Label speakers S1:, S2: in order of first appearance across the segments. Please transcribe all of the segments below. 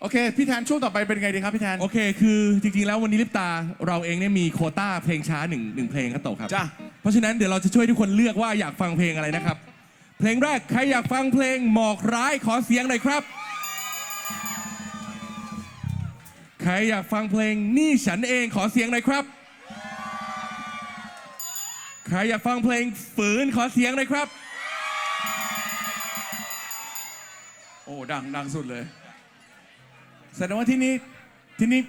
S1: โอเค พี่แทนช่วงต่อไปเป็นไงดีครับพี่แทน
S2: โอเค คือจริงๆ แล้ววันนี้ลิปตาเราเองเนี่ยมีโควต้าเพลงช้าหนึ่งหนึ่งเพลงครับโตครับ
S1: จ้ะ
S2: เพราะฉะนั้นเดี๋ยวเราจะช่วยทุกคนเลือกว่าอยากฟังเพลงอะไรนะครับ เพลงแรกใครอยากฟังเพลงหมอกร้ายขอเสียงหน่อยครับ ใครอยากฟังเพลงนี่ฉันเองขอเสียงหน่อยครับ ใครอยากฟังเพลงฝืนขอเสียงหน่อยครับ
S1: โอ้ดังดังสุดเลย แสดงว่าที่นี่ที่นี่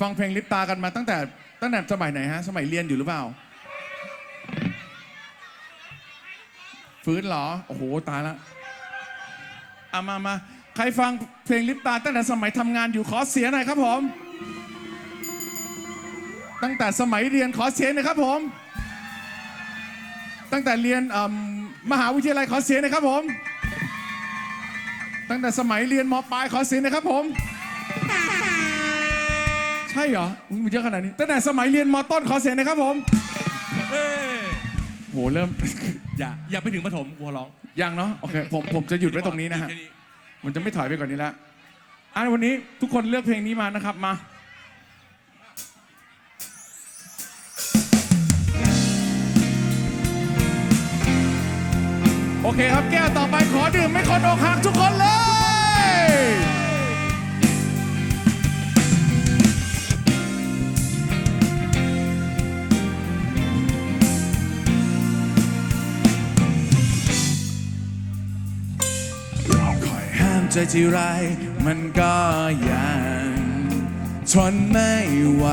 S1: ฟังเพลงลิปตากันมาตั้งแต่ตั้งแต่สมัยไหนฮะ สมัยเรียนอยู่หรือเปล่า ฟื้นเหรอ โอ้โห ตายละเอามามาใครฟังเพลงลิปตา ตั้งแต่สมัยทำงานอยู่ขอเสียงหน่อยครับผม ตั้งแต่สมัยเรียนขอเสียงหน่อยครับผม ตั้งแต่เรียนมมหาวิทยาลัยขอเสียงหน่อยครับผม ตั้งแต่สมัยเรียนมปลายขอเสียงหนะครับผม ใช่เหรออุ๊ยมันเยอะขนาดนี้ตั้งแต่สมัยเรียนมต้นขอเสียงหนะครับผม
S2: เอ้ย
S1: โหเริ่ม
S2: อย่าอย่าไปถึงปฐมวัวร้อง
S1: ยังเนาะโอเคผมผมจะหยุดไว้ตรงนี้นะฮะ
S2: แค่
S1: มันจะไม่ถอยไปกว่านนี้แล้วอะวันนี้ทุกคนเลือกเพลงนี้มานะครับมา โอเคครับแก้วต่อไปขอดื่มไม่คนอกหักทุกคนเลย ใจที่ไรมันก็ยังทนไม่ไหว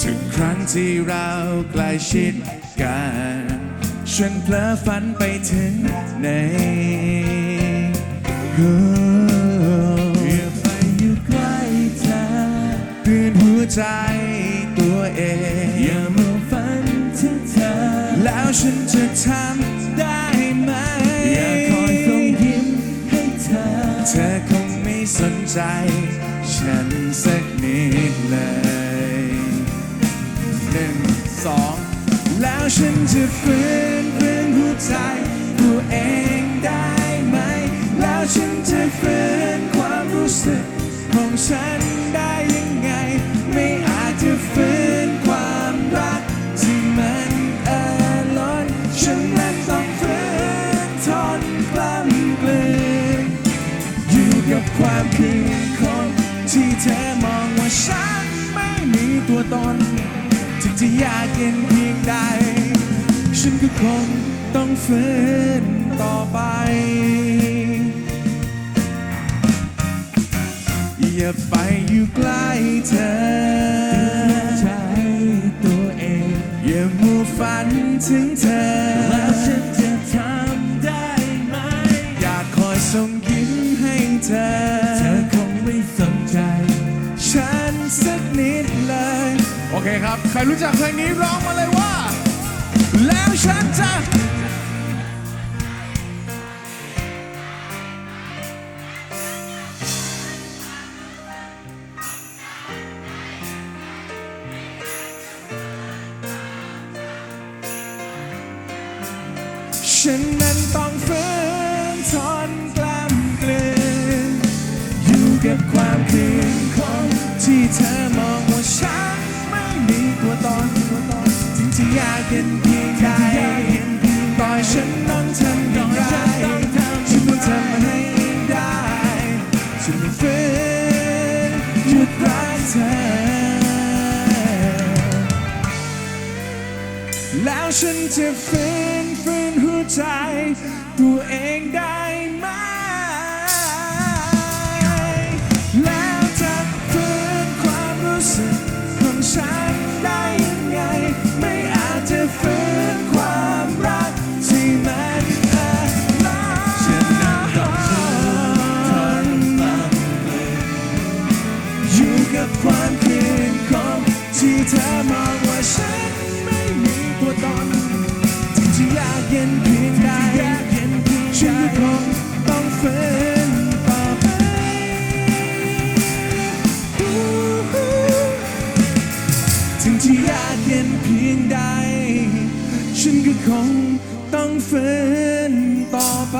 S1: ทุกครั้งที่เราใกล้ชิดกันฉันเพลอฝันไปถึงไหนโอ้อยากไปอยู่ใกล้เธอเพื่อนหัวใจตัวเอง ฉันจะทำได้ไหม อยากคอยส่งยิ้มให้เธอ เธอคงไม่สนใจ ฉันสักนิดเลยหนึ่งสองแล้วฉันจะฟื้นฟื้นหัวใจตัวเองได้ไหม แล้วฉันจะฟื้นความรู้สึกของฉันได้ยังไง ไม่อาจจะฟื้น กับความคืนคนที่เธอมองว่าฉันไม่มีตัวตน ถึงจะยากเย็นเพียงใด ฉันก็คงต้องฝืนต่อไป อย่าไปอยู่ใกล้เธอใจตัวเอง อย่ามัวฝันถึงเธอ เธอ เธอคงไม่สนใจ ฉันสักนิดเลย โอเคครับ ใครรู้จักเพลงนี้ร้องมาเลยว่า แล้วฉันจะฉันนั้นต้องฝืนทน แล้วฉันจะฟื้นฟื้นหัวใจตัวเองได้ ฉันก็คงต้องฝืนต่อไป